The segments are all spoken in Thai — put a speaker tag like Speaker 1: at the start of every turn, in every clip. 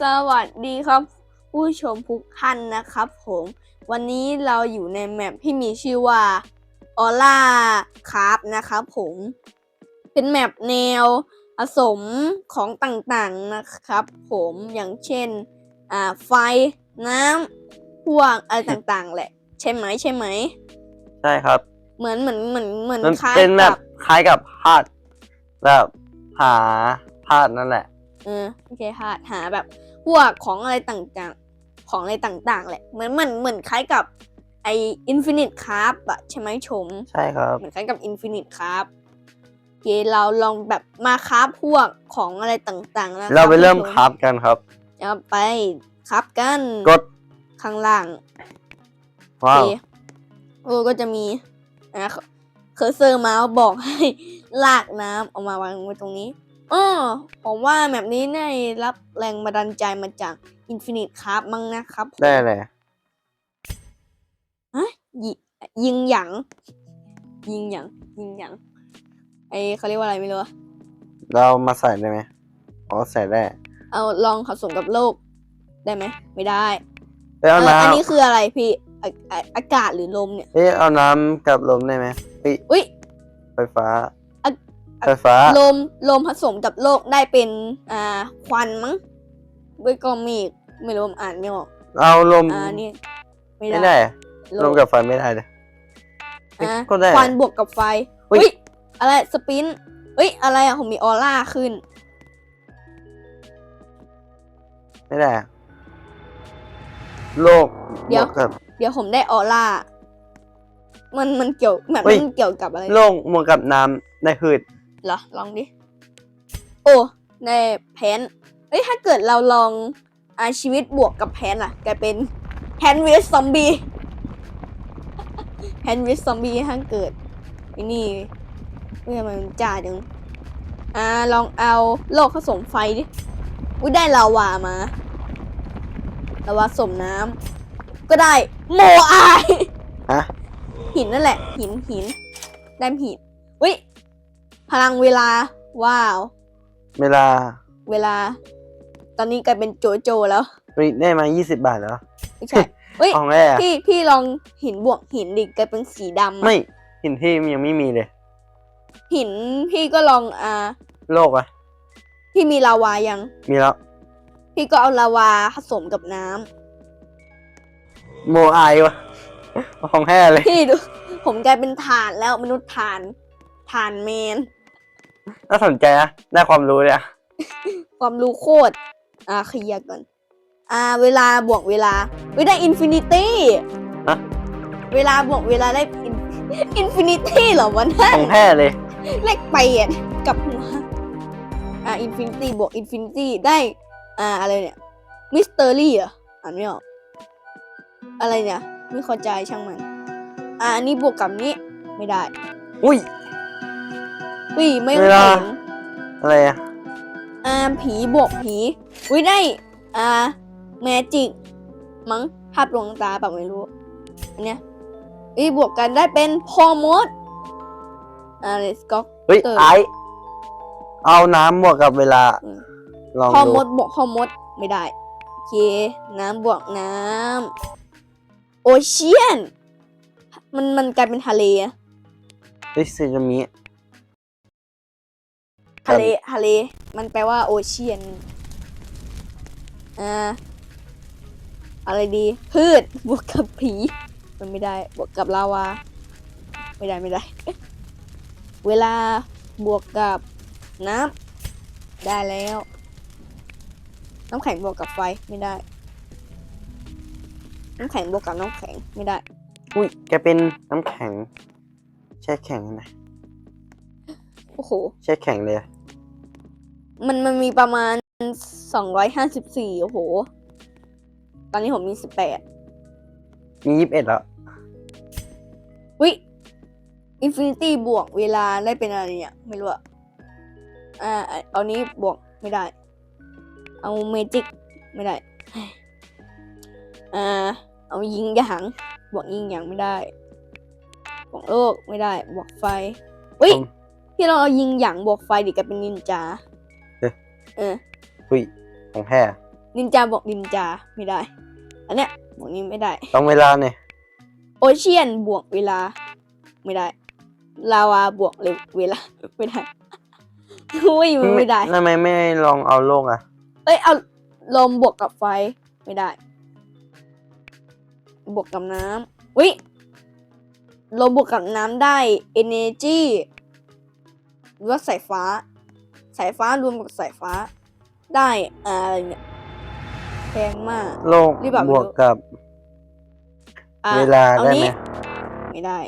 Speaker 1: สวัสดีครับ ผู้ชมทุกท่านนะครับผม วันนี้เราอยู่ในแมปที่มีชื่อว่าออร่าคราฟนะครับผม เป็นแมปแนวผสมของต่างๆนะครับผมอย่างเช่นอ่าไฟน้ำพวกอะไรต่างๆ แหละ ใช่ไหมใช่ไหม
Speaker 2: ใช่ครับ
Speaker 1: เหมือนเหมือนเหมือนเหมือน
Speaker 2: มัน
Speaker 1: คล้าย
Speaker 2: เป็นแบ
Speaker 1: กั
Speaker 2: บบ คล้ายกับพาดแบบหาพาดนั่นแหละ
Speaker 1: เออโอเคค่ะหาแบบ พวกของอะไรต่างๆ ของอะไรต่างๆ แหละ เหมือนเหมือนเหมือนคล้ายกับไออินฟินิตคราฟอะใช่ไหมชม
Speaker 2: ใช่ครับ
Speaker 1: เหมือนคล้ายกับอินฟินิตคราฟโอเคเราลองแบบมาคราฟพวกของอะไรต่างๆนะ
Speaker 2: เราไปเริ่ม
Speaker 1: ผู้ช
Speaker 2: คราฟกันครับ
Speaker 1: เอาไปคราฟกัน
Speaker 2: กด
Speaker 1: ข้างล่าง
Speaker 2: ว้าว
Speaker 1: โอเคโอ้ก็จะมีนะเคอร์เซอร์เมาส์บอกให้ลากน้ำเออกมาวางไว้ตรงนี้ อ๋อผมว่าแบบนี้ได้รับแรงบันดาลใจมาจาก Infinite Craft มั้งนะครับผม
Speaker 2: ได้เลย
Speaker 1: ยิยิงหยัง ยิงหยัง ยิงหยัง ไอเขาเรียกว่าอะไรไม่รู้อะ
Speaker 2: เรามาใส่ได้ไหมอ๋อใส่ได้
Speaker 1: เอาลองผสมกับโลก ได้ไหม ไม่ได้
Speaker 2: เอ้ยเอา
Speaker 1: เออ
Speaker 2: น้
Speaker 1: อันนี้คืออะไรพี่อาอาอากาศหรือลมเนี่ยำ
Speaker 2: เอ้ยเอาน้ำกับลมได้ไหมเอ้ย
Speaker 1: อุ้ย
Speaker 2: ไฟฟ้า
Speaker 1: อะอะ
Speaker 2: ไฟฟ้า
Speaker 1: ลมลมผสมกับโลกได้เป็นอ่าควันมั้งด้วยก็เมฆไม่รู้ผมอ่านไม่ออก
Speaker 2: เอาลม
Speaker 1: อ่านี่ไม่
Speaker 2: ไม่
Speaker 1: ได้
Speaker 2: ได้อะลมกับไฟไม่ได้เลยเอ๊ะ
Speaker 1: อะ
Speaker 2: ก็ได้
Speaker 1: ควันบวกกับไฟ
Speaker 2: อุ๊ย
Speaker 1: เฮ้ยอะไรสปินเฮ้ยอะไรอะผมมีออร่าขึ้น
Speaker 2: ไม่ได้อะโลก
Speaker 1: เดี๋ยว
Speaker 2: บกกับ
Speaker 1: เดี๋ยวผมได้ออร่า มันมันเกี่ยวแบบ
Speaker 2: เฮ้ย
Speaker 1: มันเกี่ยวกับอะไร
Speaker 2: โลกบวกกับน้ำได้พืช
Speaker 1: เหรอ ลองดิ โอ้ ในแพนเฮ้ย ถ้าเกิดเราลองอาชีวิตบวกกับแพนล่ะกลายเป็นแพนวิสซอมบี้แพนวิสซอมบี้ถ้าเกิดไอ้นี่เฮ้ยทำไมมันจ้าจังอ่า ลองเอาโลกผสมไฟดิ อุ้ยได้ลาวามาลาวาสมน้ำก็ได้โมอาย
Speaker 2: ฮะ
Speaker 1: หินนั่นแหละ หินหินได้หินวิ พลังเวลา ว้าว
Speaker 2: เวลา
Speaker 1: เวลา ตอนนี้กลายเป็นโจโจแล้ว
Speaker 2: เฮ้ยได้มา 20 บาทแล้ว
Speaker 1: ไม่ใช่เฮ้ย
Speaker 2: ของแร่อะ
Speaker 1: พี่พี่ลองหินบวกหินดิกลายเป็นสีดำอะ
Speaker 2: ไม่หินที่ยังไม่มีเลย
Speaker 1: หินพี่ก็ลองอ่า
Speaker 2: โลกอะ
Speaker 1: พี่มีลาวายัง
Speaker 2: มีแล้ว
Speaker 1: พี่ก็เอาลาวาผสมกับน้ำ
Speaker 2: โมอายวะของแท้เลย
Speaker 1: พี่ดู ผมกลายเป็นฐานแล้วมนุษย์ฐานฐานแมน
Speaker 2: น่าสนใจนะ ได้ความรู้เลยอะ
Speaker 1: ความรู้โคตร อ่าเคลียร์ก่อน อ่า เวลาบวกเวลาเฮ้ยได้อินฟินิตี้
Speaker 2: ฮะ
Speaker 1: เวลาบวกเวลาได้อินฟินิตี้เหรอวะนั่
Speaker 2: ข
Speaker 1: น
Speaker 2: องแท้เลย
Speaker 1: เลขแปดกับหัวอ่าอินฟินิตี้บวกอินฟินิตี้ได้ อ่า อะไรเนี่ย มิสเตอรี่เหรออ่านไม่ออก อะไรเนี่ย ไม่เข้าใจช่างมัน อ่าอันนี้บวกกับนี้ไม่ได้
Speaker 2: อุ้ย
Speaker 1: อุ้ยไม่
Speaker 2: เวลา
Speaker 1: เห็น
Speaker 2: อะไรอะ
Speaker 1: อ่าผีบวกผีอุ้ยได้ อ่าแมจิกมั้งภาพดวงตาแบบไม่รู้อันเนี้ยอีบวกกันได้เป็นพอมดอ่าเลสก็
Speaker 2: เฮ้ย
Speaker 1: เออ
Speaker 2: ไอซ์เอาน้ำบวกกับเวลา
Speaker 1: อืม
Speaker 2: ลอง
Speaker 1: พอ
Speaker 2: ดู
Speaker 1: มดบวกพอมดไม่ได้โอเคน้ำบวกน้ำโอเชียน มันมันกลายเป็นทะเลอะ
Speaker 2: เฮ้ยซึนามิ
Speaker 1: ทะเลทะเล มันแปลว่าโอเชียนอ่าอะไรดี พืชบวกกับผี มันไม่ได้บวกกับลาวา ไม่ได้ไม่ได้ เวลาบวกกับน้ำได้แล้ว น้ำแข็งบวกกับไฟไม่ได้ น้ำแข็งบวกกับน้ำแข็งไม่ได้
Speaker 2: อุ้ยแกเป็นน้ำแข็ง แช่แข็งนะ
Speaker 1: โอ้โห
Speaker 2: แช่แข็งเลย
Speaker 1: มันมันมีประมาณสองร้อยห้าสิบสี่โอ้โห ตอนนี้ผมมีสิบแปด
Speaker 2: มียี่สิบเอ็ดแล้ว
Speaker 1: วิอินฟินิตี้บวกเวลาได้เป็นอะไรเนี่ย ไม่รู้อะอ่าเอานี้บวกไม่ได้ เอาเมจิกไม่ได้ อ่า เอายิงหยางบวกยิงหยางไม่ได้บวกโลกไม่ได้บวกไฟวิ
Speaker 2: ผม
Speaker 1: ที่เราเอายิงหยางบวกไฟดิกลายเป็นนินจา
Speaker 2: เอ๊ะ
Speaker 1: เออ
Speaker 2: อุ้ยของแท้
Speaker 1: นินจาบวกนินจาไม่ได้ อันเนี้ยบวกนี้ไม่ได้
Speaker 2: ต้องเวลาเนี่ย
Speaker 1: โอเชียนบวกเวลา ไม่ได้ ลาวาบวกเร็วเวลาไม่ได้อุ้ยมันไม่ได้
Speaker 2: ทำไมไม่ลองเอาโลกอะ
Speaker 1: เอ้ยเอาลมบวกกับไฟไม่ได้ บวกกับน้ำวิลมบวกกับน้ำได้ energy หรือว่าสายฟ้า สายฟ้ารวมกับสายฟ้า ได้อะไรเนี่ยแพงมาก
Speaker 2: โลก
Speaker 1: รีบแบบ
Speaker 2: บวกกับ
Speaker 1: อะ
Speaker 2: เวลา
Speaker 1: อ
Speaker 2: ได้ไหม
Speaker 1: นี้ไม่ได้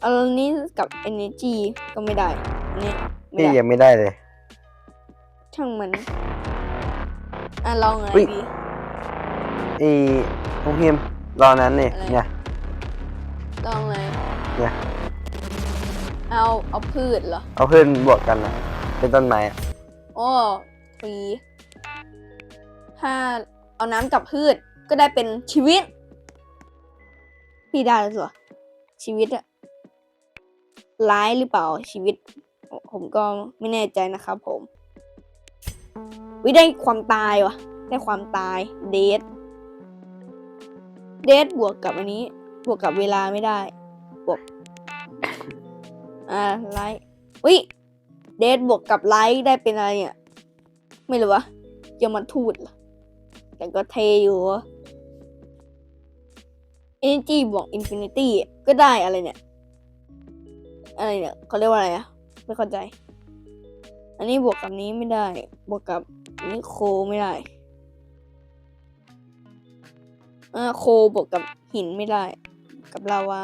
Speaker 1: เอาอันนี้กับ energy ก็ไม่ได้อันนี้ไม่
Speaker 2: พี่
Speaker 1: ได้
Speaker 2: ยังไม่ได้เลย
Speaker 1: ช่างมันอะลองอะไร
Speaker 2: อุ๊ย
Speaker 1: ดี
Speaker 2: อีน้องพิมพ์รอนั้นนี่
Speaker 1: อะไร
Speaker 2: เนี่ย
Speaker 1: ลองเลย
Speaker 2: เนี่ย
Speaker 1: เอาเอาพืชเหรอ
Speaker 2: เอาขึ้นบวกกันนะ เป็นต้นไม้อะ
Speaker 1: โอ้ฟรีถ้าเอาน้ำกับพืชก็ได้เป็นชีวิต พี่ได้แล้วเหรอชีวิตอะร้ายหรือเปล่าชีวิต ผมก็ไม่แน่ใจนะครับผม วิได้ความตายวะได้ความตายเดทเดทบวกกับอันนี้ บวกกับเวลาไม่ได้ บวก อ่าไลท์วิ เดทบวกกับไลท์ได้เป็นอะไรเนี่ย ไม่รู้วะยมทูตเหรอแต่ก็เทอยู่วะ energy บวก infinity ก็ได้อะไรเนี่ย อะไรเนี่ยเขาเรียกว่าอะไรอะไม่เข้าใจ อันนี้บวกกับนี้ไม่ได้ บวกกับอันนี้โคไม่ได้อ่าโคบวกกับหินไม่ได้ กับลาวา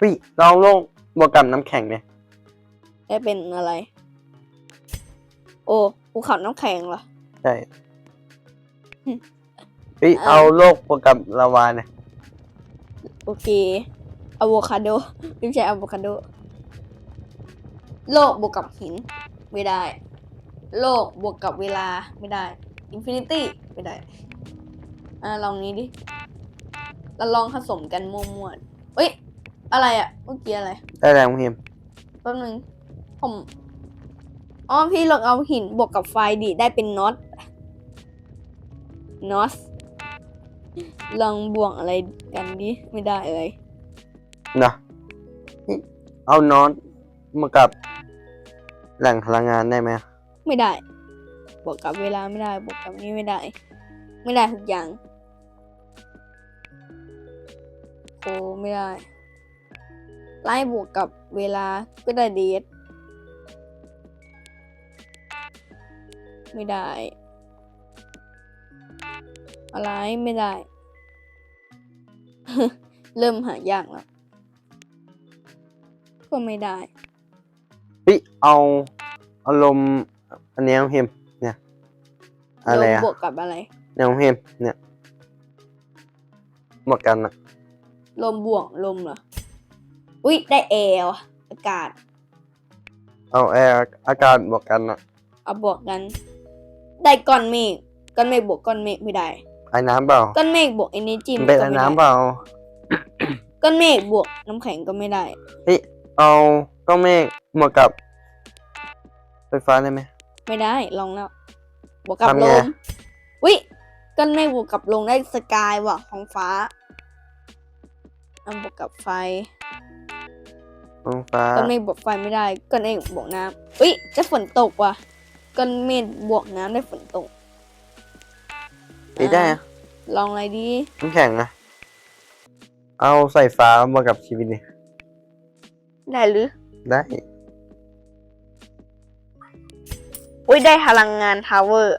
Speaker 2: พี่ลองโลกบวกกับน้ำแข็งเนี่ย
Speaker 1: ได้เป็นอะไร โอ้ภูเขาน้ำแข็งเหรอ
Speaker 2: ใช่
Speaker 1: อืม
Speaker 2: พี่
Speaker 1: อ่า
Speaker 2: เอาโลกบวกกับลาวาเนี่ย
Speaker 1: โอเคอะโวคาโดไม่ใช่อะโวคาโด โลกบวกกับหิน ไม่ได้ โลกบวกกับเวลาไม่ได้อินฟินิตี้ไม่ได้ อ่าลองนี้ดิเราลองผสมกันมั่วๆเอ้ย อะไรอะเมื่อกี้อะไร
Speaker 2: ได้แล้วน้องพิมพ์
Speaker 1: แป๊บนึงผม อ๋อพี่ลองเอาหินบวกกับไฟดิได้เป็นน็อตน็อตลองบวกอะไรกันดิไม่ได้เลย
Speaker 2: นะนี่เอานอนมากับแหล่งพลังงานได้ไหม
Speaker 1: ไม่ได้ บวกกับเวลาไม่ได้บวกกับนี้ไม่ได้ ไม่ได้ทุกอย่างโคไม่ได้ไล่บวกกับเวลาก็ได้เดท ไม่ได้ อะไรไม่ได้ เริ่มหายากแล้ว ก็ไม่ได้
Speaker 2: พี่เอาเอาลมณ์อันนี้น้องพิมพ์เนี่ย อะไร
Speaker 1: ล
Speaker 2: อะ
Speaker 1: มบวกกับอะไร
Speaker 2: เนี่ยน้องพิมพ์เนี่ยบวกกันอะ
Speaker 1: ลมบวกลมเหรอ อุ้ยได้แอร์ว่ะอากาศ
Speaker 2: เอาแอร์อากาศบวกกันอะ
Speaker 1: เอาบวกกัน ได้ก้อนเมฆก้อนเมฆบวกก้อนเมฆไม่ได้
Speaker 2: ไอ้น้ำเปล่า
Speaker 1: ก้อนเมฆบวกเอเนจี
Speaker 2: มันเป็น
Speaker 1: ก็
Speaker 2: ไอ้
Speaker 1: ไม่
Speaker 2: น้ำเป
Speaker 1: ได้
Speaker 2: ล่า
Speaker 1: ก้อนเมฆบวกน้ำแข็งก็ไม่ได้
Speaker 2: เอาก้อนเมฆบวกกับ ไฟฟ้าได้ไหม
Speaker 1: ไม่ได้ลองแล้วบวกกับ
Speaker 2: ทำ
Speaker 1: ล
Speaker 2: ไง
Speaker 1: มอุ้ยก้อนเมฆบวกกับลมได้สกายว่ะท้องฟ้าเอาบวกกับไฟ
Speaker 2: ไฟฟ้า
Speaker 1: ก้อนเมฆบวกไฟไม่ได้ก้อนเมฆบวกน้ำอุ้ยจะฝนตกว่ะ ก้อนเมฆบวกน้ำได้ฝนตก
Speaker 2: ตีได้อะ
Speaker 1: ลองอะไรดี
Speaker 2: น้ำแข็งอะเอาใส่ฟ้าบวกกับชีวิตนี่
Speaker 1: ได้หรือ
Speaker 2: ได้
Speaker 1: อุ้ยได้พลังงานทาวเวอร์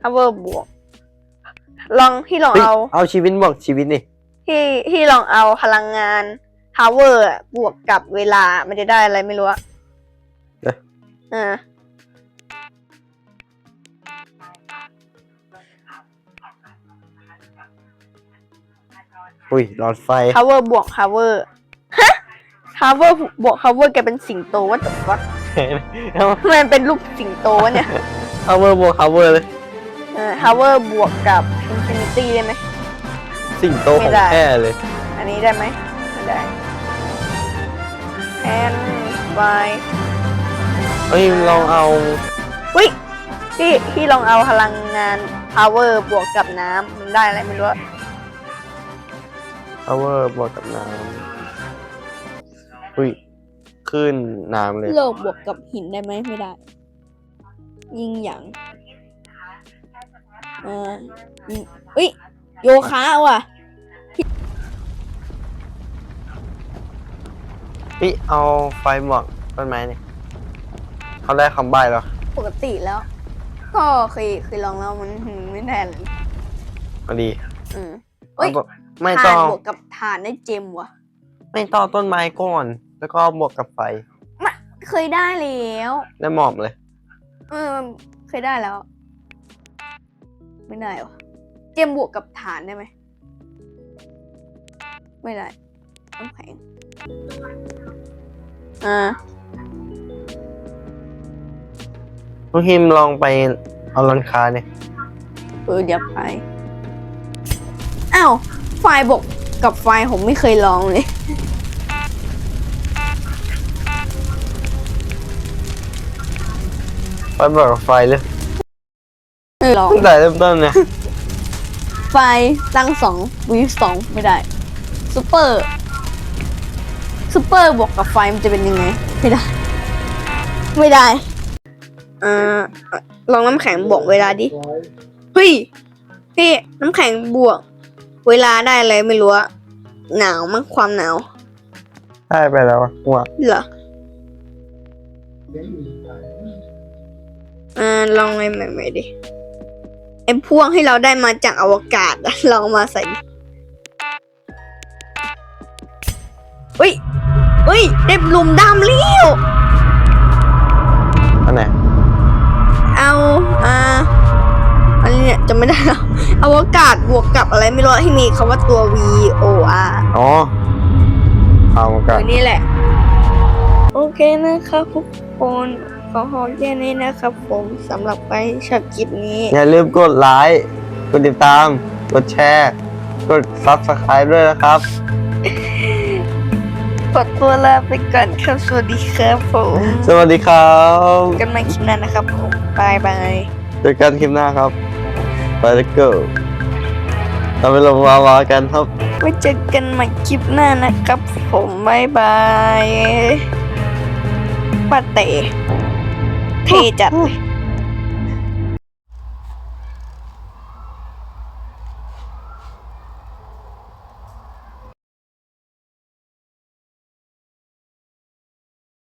Speaker 1: ทาวเวอร์บวก ลองพี่ลอง
Speaker 2: เอา เอาชีวิตบวกชีวิตนี่
Speaker 1: พี่พี่ลองเอาพลังงานทาวเวอร์บวกกับเวลามันจะได้อะไรไม่รู้อะ
Speaker 2: เอ๊ะ
Speaker 1: อ่า
Speaker 2: อุ้ยหลอดไฟ
Speaker 1: ทาวเวอร์บวกทาวเวอร์ฮะทาวเวอร์บวกทาวเวอร์แกเป็นสิงโตวะแต่ว่า
Speaker 2: เอา
Speaker 1: ทำไมมันเป็นรูปสิงโตวะเนี่ย
Speaker 2: เอาเวอร์บวกเอาเวอร์เลย
Speaker 1: เออทาวเวอร์บวกกับอินฟินิตี้ได้ไหม
Speaker 2: สิ่งโตข
Speaker 1: ไม่
Speaker 2: อง
Speaker 1: ได้
Speaker 2: แท้เลย
Speaker 1: อันนี้ได้ไหมไม่ได้แอนไว
Speaker 2: เอ้ยลองเอา
Speaker 1: อุ้ยพี่พี่ลองเอาพลังงาน power บวกกับน้ำมันได้อะไรไม่รู้ อะ
Speaker 2: power บวกกับน้ำอุ้ยขึ้นน้ำเลย
Speaker 1: โลกบวกกับหินได้ไหมไม่ได้ ยิงอย่างเออยิงอุ้ยโยคะว่ะ
Speaker 2: พี่เอาไฟหมอกต้นไม้เนี่ยเขาได้คำใบ้แล้ว
Speaker 1: ปกติแล้ว ก็เคยเคยลองแล้วมันไม่ได้เลย
Speaker 2: พอดี
Speaker 1: อืมเอ้ย
Speaker 2: เอาแบบ ไม่
Speaker 1: ถ่า
Speaker 2: ต้อนง
Speaker 1: บวกกับถ่านได้เจมว่ะ
Speaker 2: ไม่ต้องต้นไม้ก่อน แล้วก็บวกกับไฟ
Speaker 1: ไม่เคยได้แล้ว
Speaker 2: ได้หมอบเลย
Speaker 1: เออเคยได้แล้ว ไม่ได้วะเจมบวกกับฐานได้ไหม ไม่ได้ต้องแข็งอ่า
Speaker 2: น้องฮิมลองไปเอาลันคาเนี่ย
Speaker 1: เออเดี๋ยวไปอ้าว ไฟล์บวกกับไฟล์ผมไม่เคยลองเลย
Speaker 2: ไฟบวกกับไฟเลย
Speaker 1: เออลอง
Speaker 2: ตั้งแต่เริ่มต้นเนี่ย
Speaker 1: ไฟล์ตั้งสองวีสองไม่ได้ซูเปอร์ซูเปอร์บวกกับไฟล์มันจะเป็นยังไง ไม่ได้ ไม่ได้เอ่อลองน้ำแข็งบวกเวลาดิเฮ้ยพี่น้ำแข็งบวก เวลาได้อะไรไม่รู้อะหนาวมั้งความหนาว
Speaker 2: ได้ไปแล้วอะหัว
Speaker 1: เหรออ่าลองอะไรใหม่ๆดิไอ้พวงให้เราได้มาจากอวกาศอะลองมาใส่ดิเฮ้ยเฮ้ยได้หลุมดำแล้ว
Speaker 2: อันไหน
Speaker 1: เอาอ่าอันนี้ เนี่ยจะไม่ได้แล้วอวกาศบวกกับอะไรไม่รู้ที่มีคำว่าตัว V O R
Speaker 2: อ๋อเอามากั
Speaker 1: ตั
Speaker 2: น
Speaker 1: วนี้แหละ โอเคนะครับทุกคนขอขอแค่นี้นะครับ ผมสำหรับไปชอบคลิปนี้
Speaker 2: อย่าลืมกดไลค์กดติดตาม กดแชร์ กด subscribe ด้วยนะครับ
Speaker 1: ขอตัวลาไปก่อนครับ สวัสดีครับผม
Speaker 2: สวัสดีครับ
Speaker 1: กันใหม่คลิปหน้านะครับผมบายบาย
Speaker 2: เจอกันคลิปหน้าครับ ไปแล้วก็เราไปลงวาวากันครับ
Speaker 1: ไว้เจอกันใหม่คลิปหน้านะครับ ผมบายบายป้าเต้เทจัดเลย